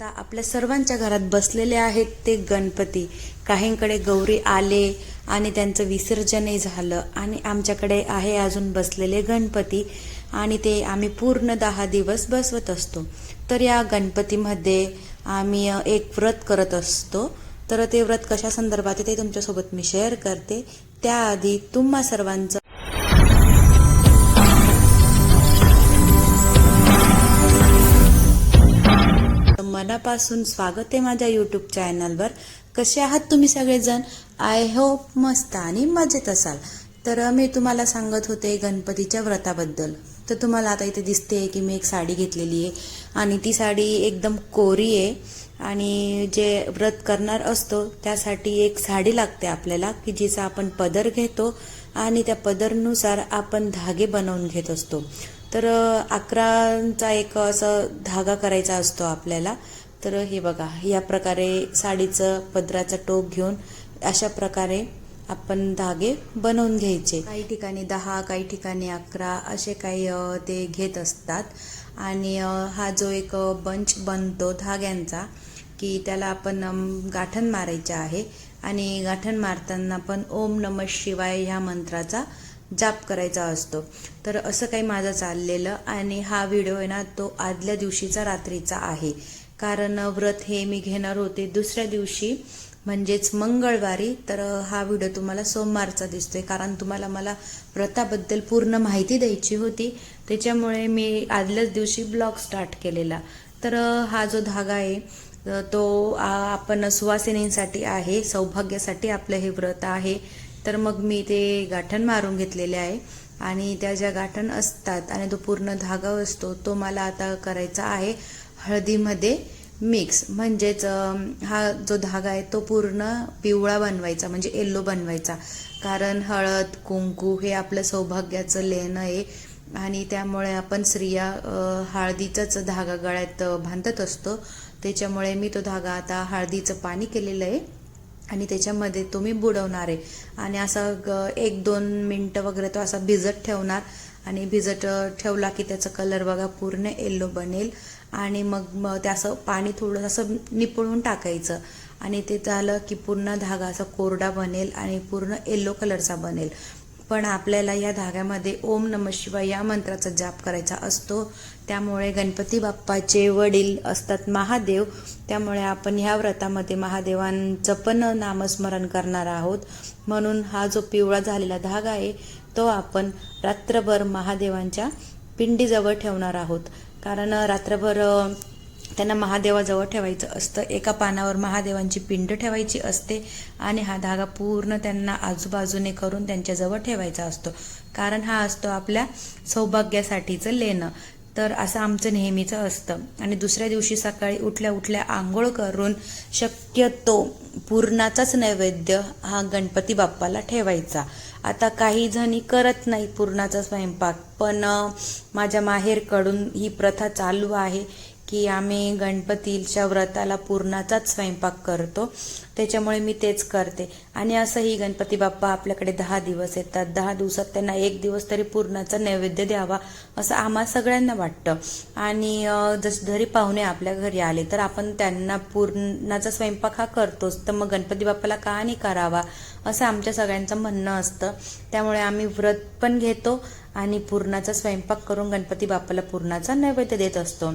आता आपल्या सर्वांच्या घरात बसलेले आहेत ते गणपती. काहींकडे गौरी आले आणि त्यांचं विसर्जनही झालं आणि आमच्याकडे आहे अजून बसलेले गणपती आणि ते आम्ही पूर्ण दहा दिवस बसवत असतो. तर या गणपतीमध्ये आम्ही एक व्रत करत असतो. तर ते व्रत कशा संदर्भात ते तुमच्यासोबत मी शेअर करते. त्याआधी तुम्हा सर्वांचं मनापासून स्वागत आहे माझ्या यूट्यूब चॅनलवर कसे आहात तुम्ही सगळेजण? आय होप मस्त आणि मजेत असाल. तर मी तुम्हाला सांगत होते गणपतीच्या व्रताबद्दल. तर तुम्हाला आता इथे दिसते की मी एक साडी घेतलेली आहे आणि ती साडी एकदम कोरी आहे आणि जे व्रत करणार असतो त्यासाठी एक साडी लागते आपल्याला की जिचा आपण पदर घेतो आणि त्या पदरनुसार आपण धागे बनवून घेत असतो. तर अकराचा एक असं धागा करायचा असतो आपल्याला. तर हे बघा या प्रकारे साडीचं पदराचं टोक घेऊन अशा प्रकारे आपण धागे बनवून घ्यायचे. काही ठिकाणी दहा काही ठिकाणी अकरा असे काही ते घेत असतात. आणि हा जो एक बंच बनतो धाग्यांचा की त्याला आपण गाठण मारायचे आहे. आणि गाठण मारताना पण ओम नम शिवाय ह्या मंत्राचा जाप करायचा असतो. तर असं काही माझं चाललेलं आणि हा व्हिडिओ आहे ना तो आदल्या दिवशीचा रात्रीचा आहे. कारण व्रत हे मी घेणार होते दुसऱ्या दिवशी म्हणजेच मंगळवारी. तर हा व्हिडिओ तुम्हाला सोमवारचा दिसतोय कारण तुम्हाला मला व्रताबद्दल पूर्ण माहिती द्यायची होती. त्याच्यामुळे मी आदल्याच दिवशी ब्लॉग स्टार्ट केलेला. तर हा जो धागा आहे तो आपण सुवासिनींसाठी आहे सौभाग्यासाठी आपलं हे व्रत आहे. तर मग मी ते गाठण मारून घेतलेले आहे. आणि त्या ज्या गाठण असतात आणि तो पूर्ण धागा असतो तो मला आता करायचा आहे. हळदीमध्ये मिक्स म्हणजेच हा जो धागा आहे तो पूर्ण पिवळा बनवायचा म्हणजे येल्लो बनवायचा. कारण हळद कुंकू हे आपलं सौभाग्याचं लेणं आहे. आणि त्यामुळे आपण स्त्रिया हळदीचाच धागा गळ्यात बांधत असतो. त्याच्यामुळे मी तो धागा आता हळदीचं पाणी केलेलं आहे. आणि त्याच्यामध्ये तो मी बुडवणार आहे. आणि असं ग एक दोन मिनटं वगैरे तो असा भिजत ठेवणार. आणि भिजत ठेवला की त्याचा कलर बघा पूर्ण येल्लो बनेल. आणि मग मग त्याचं पाणी थोडं असं निपळून टाकायचं. आणि ते झालं की पूर्ण धागा असा कोरडा बनेल आणि पूर्ण येल्लो कलरचा बनेल. पण आपल्याला या धाग्यामध्ये ओम नम शिवाय या मंत्राचा जाप करायचा असतो. त्यामुळे गणपती बाप्पाचे वडील असतात महादेव. त्यामुळे आपण ह्या व्रतामध्ये महादेवांचं पण नामस्मरण करणार आहोत. म्हणून हा जो पिवळा झालेला धागा आहे तो आपण रात्रभर महादेवांच्या पिंडीजवळ ठेवणार आहोत. कारण रात्रभर त्यांना महादेवाजवळ ठेवायचं असतं. एका पानावर महादेवांची पिंड ठेवायची असते आणि हा धागा पूर्ण त्यांना आजूबाजूने करून त्यांच्याजवळ ठेवायचा असतो. कारण हा असतो आपल्या सौभाग्यासाठीचं लेणं. तर असं आमचं नेहमीचं असतं. आणि दुसऱ्या दिवशी सकाळी उठल्या उठल्या आंघोळ करून शक्यतो पूर्णाचाच नैवेद्य हा गणपती बाप्पाला ठेवायचा. आता काही जणी करत नाही पुरणाचा स्वयंपाक पण माझ्या माहेरकडून ही प्रथा चालू आहे. की आम्ही गणपतीच्या व्रताला पूर्णाचाच स्वयंपाक करतो. त्याच्यामुळे मी तेच करते. आणि असंही गणपती बाप्पा आपल्याकडे दहा दिवस येतात. दहा दिवसात त्यांना एक दिवस तरी पूर्णाचा नैवेद्य द्यावा असं आम्हा सगळ्यांना वाटतं. आणि जसं जस जरी पाहुणे आपल्या घरी आले तर आपण त्यांना पूर्णाचा स्वयंपाक हा करतोच. तर मग गणपती बाप्पाला का नाही करावा असं आमच्या सगळ्यांचं म्हणणं असतं. त्यामुळे आम्ही व्रत पण घेतो आणि पूर्णाचा स्वयंपाक करून गणपती बाप्पाला पूर्णाचा नैवेद्य देत असतो.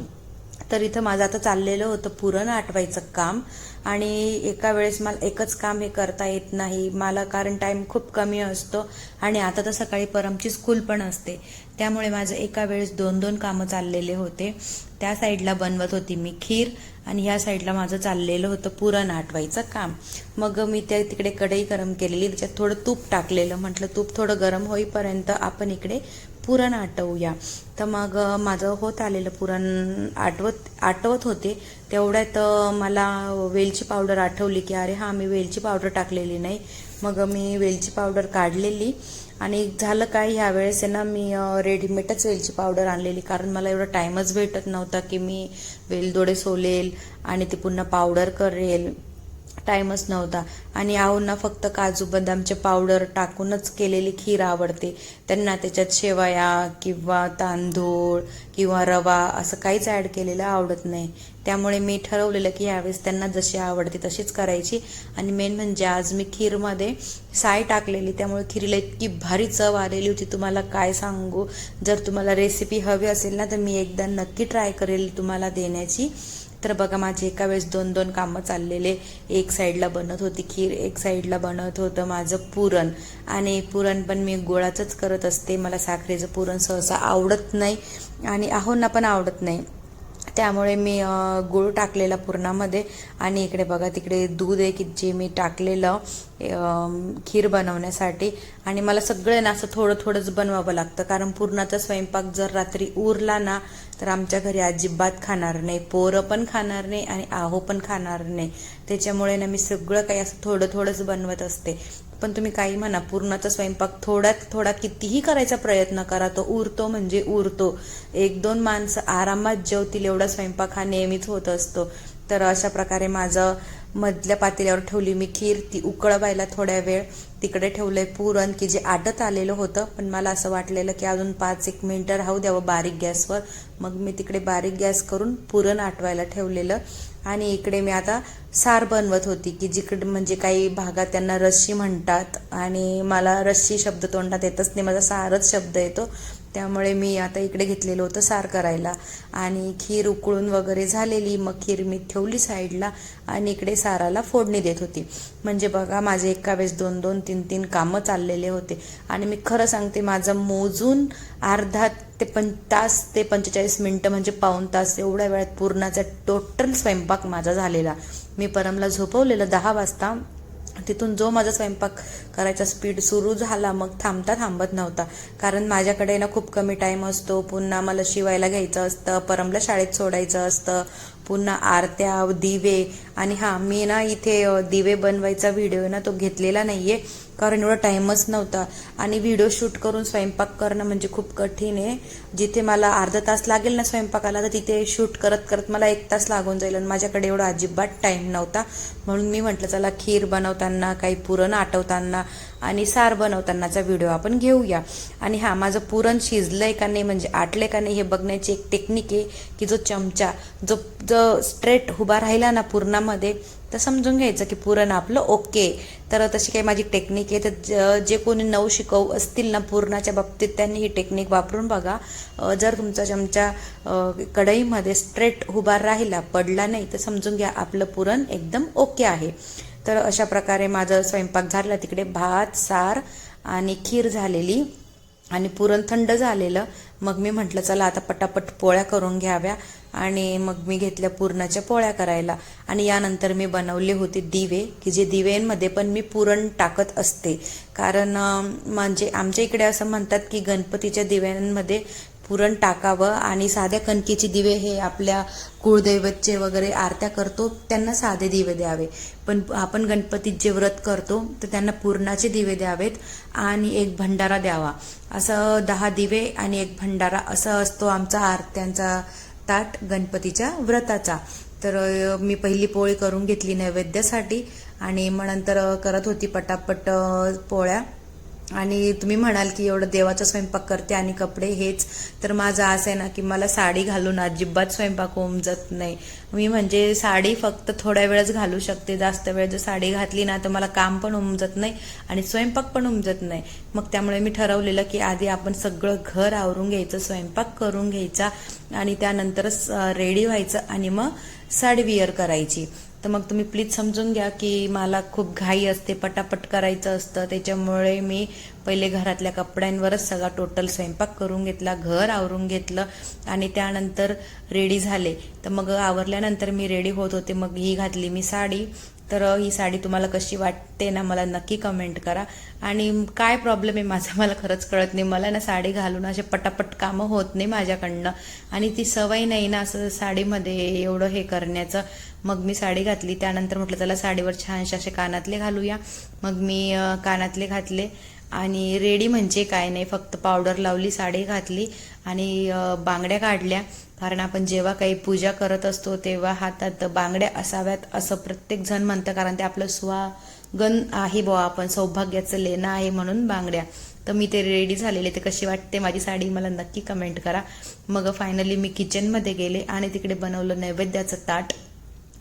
तर इथं माझं आता चाललेलं होतं पुरण आटवायचं काम. आणि एका वेळेस मला एकच काम हे करता येत नाही. मला कारण टाईम खूप कमी असतो. आणि आता तर सकाळी परमची स्कूल पण असते. त्यामुळे माझं एका वेळेस दोन दोन कामं चाललेले होते. त्या साईडला बनवत होती मी खीर आणि ह्या साईडला माझं चाललेलं होतं पुरण आटवायचं काम. मग मी त्या तिकडे कढई गरम केलेली त्याच्यात थोडं तूप टाकलेलं. म्हटलं तूप थोडं गरम होईपर्यंत आपण इकडे पुरण आटवूया तर मग माझं होत आलेलं पुरण आटवत आटवत होते. तेवढ्यात मला वेलची पावडर आठवली की अरे हां मी वेलची पावडर टाकलेली नाही. मग मी वेलची पावडर काढलेली. आणि झालं काय ह्यावेळेस आहे ना मी रेडीमेडच वेलची पावडर आणलेली. कारण मला एवढा टाईमच भेटत नव्हता की मी वेलदोडे सोलेल आणि ते पुन्हा पावडर करेल. टाईमच नव्हता. आणि आऊंना फक्त काजू बदामचे पावडर टाकूनच केलेली खीर आवडते. त्यांना त्याच्यात शेवया किंवा तांदूळ किंवा रवा असं काहीच ॲड केलेलं आवडत नाही. त्यामुळे मी ठरवलेलं की यावेळेस त्यांना जशी आवडते तशीच करायची. आणि मेन म्हणजे आज मी खीरमध्ये साय टाकलेली. त्यामुळे खीरीला इतकी भारी चव आलेली होती. तुम्हाला काय सांगू? जर तुम्हाला रेसिपी हवी असेल ना तर मी एकदा नक्की ट्राय करेल तुम्हाला देण्याची. तर बघा माझे एका वेळेस दोन दोन कामं चाललेले. एक साईडला बनत होती खीर एक साईडला बनत होतं माझं पुरण. आणि पुरण पण मी गोळाचंच करत असते. मला साखरेचं पुरण सहसा आवडत नाही आणि आहोंना पण आवडत नाही. त्यामुळे मी गुळ गूळ टाकलेला पुरणामध्ये. आणि इकडे बघा तिकडे दूध आहे की जे मी टाकलेलं खीर बनवण्यासाठी. आणि मला सगळे ना असं थोडं थोडंच बनवावं लागतं कारण पुरणाचा स्वयंपाक जर रात्री उरला ना तर आमच्या घरी अजिबात खाणार नाही. पोरं पण खाणार नाही आणि आहो पण खाणार नाही. त्याच्यामुळे ना मी सगळं काही असं थोडं थोडंच बनवत असते. पण तुम्ही काही म्हणा पूर्णाचा स्वयंपाक थोड्यात थोडा कितीही करायचा प्रयत्न करा तो उरतो म्हणजे उरतो. एक दोन माणसं आरामात जेवतील एवढा स्वयंपाक हा नेहमीच होत असतो. तर अशा प्रकारे माझं मधल्या पातेल्यावर ठेवली मी खीर. ती उकळवायला थोड्या वेळ तिकडे ठेवलंय पुरण की जे आटत आलेलं होतं. पण मला असं वाटलेलं की अजून पाच एक मिनटं राहू द्यावं बारीक गॅसवर. मग मी तिकडे बारीक गॅस करून पुरण आटवायला ठेवलेलं. आणि इकडे मी आता सार बनवत होती की जिकडे म्हणजे काही भागात त्यांना रस्सी म्हणतात. आणि मला रस्सी शब्द तोंडात येतच नाही माझा सारच शब्द येतो. त्यामुळे मी आता इकडे घेतलेलं होतं सार करायला. आणि खीर उकळून वगैरे झालेली मग खीर मी ठेवली साईडला आणि इकडे साराला फोडणी देत होती. म्हणजे बघा माझे एका वेळेस दोन दोन तीन तीन कामं चाललेले होते. आणि मी खरं सांगते माझं मोजून अर्धा ते पं तास ते पंचेचाळीस मिनटं म्हणजे पाऊण तास एवढ्या वेळात पूर्णाचा टोटल स्वयंपाक माझा झालेला. मी परमला झोपवलेलं दहा वाजता. तिथून जो माझा स्वयंपाक करायचा स्पीड सुरू झाला मग थांबता थांबत नव्हता. कारण माझ्याकडे ना खूप कमी टाईम असतो. पुन्हा मला शिवायला घ्यायचं असतं परमला शाळेत सोडायचं असतं. पुन्हा आरत्या दिवे आणि हां मी ना इथे दिवे बनवायचा व्हिडिओ ना तो घेतलेला नाही आहे कारण एवढा टाईमच नव्हता. आणि व्हिडिओ शूट करून स्वयंपाक करणं म्हणजे खूप कठीण आहे. जिथे मला अर्धा तास लागेल ना स्वयंपाकाला तर तिथे शूट करत करत मला एक तास लागून जाईल. आणि माझ्याकडे एवढा अजिबात टाईम नव्हता. म्हणून मी म्हटलं चला खीर बनवताना काही पुरण आटवताना आणि सार बनवतानाचा व्हिडिओ आपण घेऊया. आणि हां माझं पुरण शिजलंय का नाही म्हणजे आटले का नाही हे बघण्याची एक टेक्निक आहे की जो चमचा जो जो स्ट्रेट उभा राहिला ना पुरणामध्ये तर समजून घ्यायचं की पुरण आपलं ओके तर तशी काही माझी टेक्निक आहे. तर ज- जे कोणी नऊ शिकवू असतील ना पुरणाच्या बाबतीत त्यांनी ही टेक्निक वापरून बघा. जर तुमचा चमचा कढईमध्ये स्ट्रेट उभा राहिला पडला नाही तर समजून घ्या आपलं पुरण एकदम ओके आहे. तर अशा प्रकारे माझं स्वयंपाक झाला. तिकडे भात सार आणि खीर झालेली. आणि पुरण थंड झालेलं मग मी म्हटलं चला आता पटापट पोळ्या करून घ्याव्या. आणि मग मी घेतल्या पुरणाच्या पोळ्या करायला. आणि यानंतर मी बनवले होते दिवे की जे दिव्यांमध्ये पण मी पुरण टाकत असते. कारण म्हणजे आमच्या इकडे असं म्हणतात की गणपतीच्या दिव्यांमध्ये पुरण टाकावं आणि साध्या कणकेचे दिवे हे आपल्या कुळदैवतचे वगैरे आरत्या करतो त्यांना साधे दिवे द्यावे. पण आपण गणपतीत जे व्रत करतो तर त्यांना पुरणाचे दिवे द्यावेत आणि एक भंडारा द्यावा. असं दहा दिवे आणि एक भंडारा असं असतो आमचा आरत्यांचा ताट गणपतीच्या व्रताचा. तर मी पहिली पोळी करून घेतली नैवेद्यासाठी आणि मग नंतर करत होती पटापट पोळ्या. आणि तुम्ही म्हणाल की एवढं देवाचा स्वयंपाक करते आणि कपडे हेच तर माझं असं आहे ना की मला साडी घालून अजिबात स्वयंपाक उमजत नाही. मी म्हणजे साडी फक्त थोड्या वेळच घालू शकते जास्त वेळ जर साडी घातली ना तर मला काम पण उमजत नाही आणि स्वयंपाक पण उमजत नाही. मग त्यामुळे मी ठरवलेलं की आधी आपण सगळं घर आवरून घ्यायचं स्वयंपाक करून घ्यायचा आणि त्यानंतरच रेडी व्हायचं आणि मग साडी विअर करायची. तर मग तुम्ही प्लीज समजून घ्या की मला खूप घाई असते पटापट करायचं असतं. त्याच्यामुळे मी पहिले घरातल्या कपड्यांवरच सगळा टोटल स्वयंपाक करून घेतला घर आवरून घेतलं आणि त्यानंतर रेडी झाले. तर मग आवरल्यानंतर मी रेडी होत होते. मग ही घातली मी साडी. तर ही साडी तुम्हाला कशी वाटते ना मला नक्की कमेंट करा. आणि काय प्रॉब्लेम आहे माझा मला खरंच कळत नाही. मला ना साडी घालून असे पटापट कामं होत नाही माझ्याकडनं. आणि ती सवय नाही ना असं साडीमध्ये एवढं हे करण्याचं. मग मी साडी घातली त्यानंतर म्हटलं त्याला साडीवर छानशे असे कानातले घालूया. मग मी कानातले घातले. आणि रेडी म्हणजे काय नाही फक्त पावडर लावली साडी घातली आणि बांगड्या काढल्या. कारण आपण जेव्हा काही पूजा करत असतो तेव्हा हातात बांगड्या असाव्यात असं प्रत्येक जण म्हणतं. कारण ते आपलं स्वागन आहे बुवा आपण सौभाग्याचं लेणं आहे म्हणून बांगड्या. तर मी ते रेडी झालेले. ते कशी वाटते माझी साडी मला नक्की कमेंट करा. मग फायनली मी किचनमध्ये गेले आणि तिकडे बनवलं नैवेद्याचं ताट.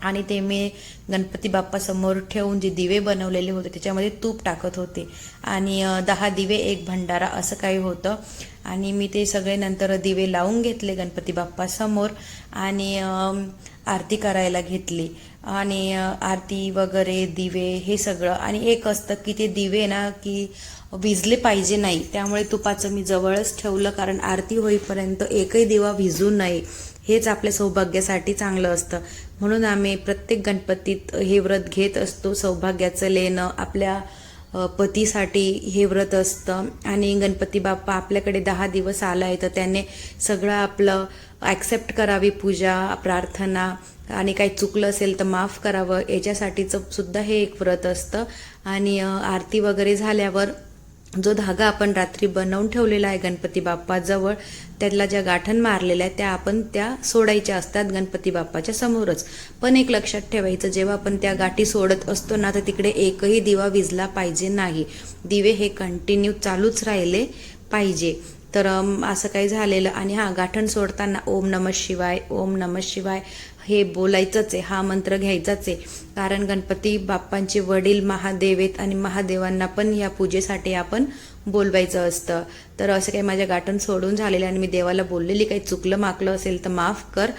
आणि ते मी गणपती बाप्पासमोर ठेवून जे दिवे बनवलेले होते त्याच्यामध्ये तूप टाकत होते. आणि दहा दिवे एक भंडारा असं काही होतं. आणि मी ते सगळे नंतर दिवे लावून घेतले गणपती बाप्पा समोर आणि आरती करायला घेतली. आणि आरती वगैरे दिवे हे सगळं आणि एक असतं की ते दिवे ना की विजले पाहिजे नाही. त्यामुळे तुपाचं मी जवळच ठेवलं कारण आरती होईपर्यंत एकही दिवा विजू नये. हेच आपल्या सौभाग्यासाठी चांगलं असतं. म्हणून आम्ही प्रत्येक गणपतीत हे व्रत घेत असतो. सौभाग्याचं लेणं आपल्या पतीसाठी हे व्रत असतं. आणि गणपती बाप्पा आपल्याकडे दहा दिवस आला आहे तर त्याने सगळं आपलं ॲक्सेप्ट करावी पूजा प्रार्थना आणि काही चुकलं असेल तर माफ करावं. याच्यासाठीचं सुद्धा हे एक व्रत असतं. आणि आरती वगैरे झाल्यावर जो धागा आपण रात्री बनवून ठेवलेला आहे गणपती बाप्पाजवळ त्यातला ज्या गाठण मारलेल्या आहेत त्या आपण त्या सोडायच्या असतात गणपती बाप्पाच्या समोरच. पण एक लक्षात ठेवायचं जेव्हा आपण त्या गाठी सोडत असतो ना तर तिकडे एकही दिवा विजला पाहिजे नाही. दिवे हे कंटिन्यू चालूच राहिले पाहिजे. तर असं काही झालेलं आणि हा गाठण सोडताना ओम नम शिवाय ओम नम शिवाय हे बोलायचंच आहे हा मंत्र घ्यायचाच आहे. कारण गणपती बाप्पांचे वडील महादेव आहेत आणि महादेवांना पण या पूजेसाठी आपण बोलवायचं असतं. तर असं काही माझ्या गाठण सोडून झालेलं आणि मी देवाला बोललेली काही चुकलं माकलं असेल तर माफ कर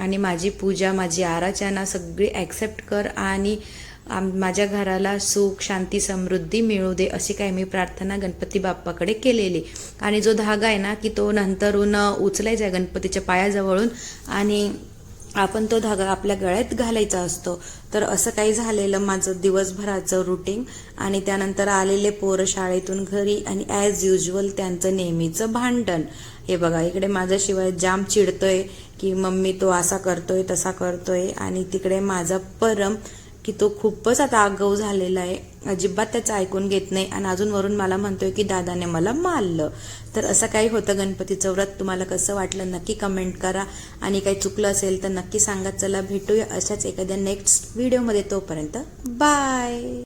आणि माझी पूजा माझी आराचना सगळी ॲक्सेप्ट कर आणि आम माझ्या घराला सुख शांती समृद्धी मिळू दे अशी काय मी प्रार्थना गणपती बाप्पाकडे केलेली. आणि जो धागा आहे ना की तो नंतरून उचलायचा आहे गणपतीच्या पायाजवळून आणि आपण तो धागा आपल्या गळ्यात घालायचा असतो. तर असं काही झालेलं माझं दिवसभराचं रुटीन आणि त्यानंतर आलेले पोरं शाळेतून घरी आणि ॲज युजल त्यांचं नेहमीचं भांडण. हे बघा इकडे माझ्याशिवाय जाम चिडतोय की मम्मी तो असा करतोय तसा करतोय. आणि तिकडे माझा परम की तो खूपच आता आगाऊ झालेला आहे. अजिबात त्याचं ऐकून घेत नाही आणि अजून वरून मला म्हणतोय की दादाने मला मारलं. तर असं काही होतं गणपतीचं व्रत? तुम्हाला कसं वाटलं? नक्की कमेंट करा. आणि काही चुकलं असेल तर नक्की सांगा. चला भेटूया अशाच एखाद्या नेक्स्ट व्हिडिओमध्ये तोपर्यंत बाय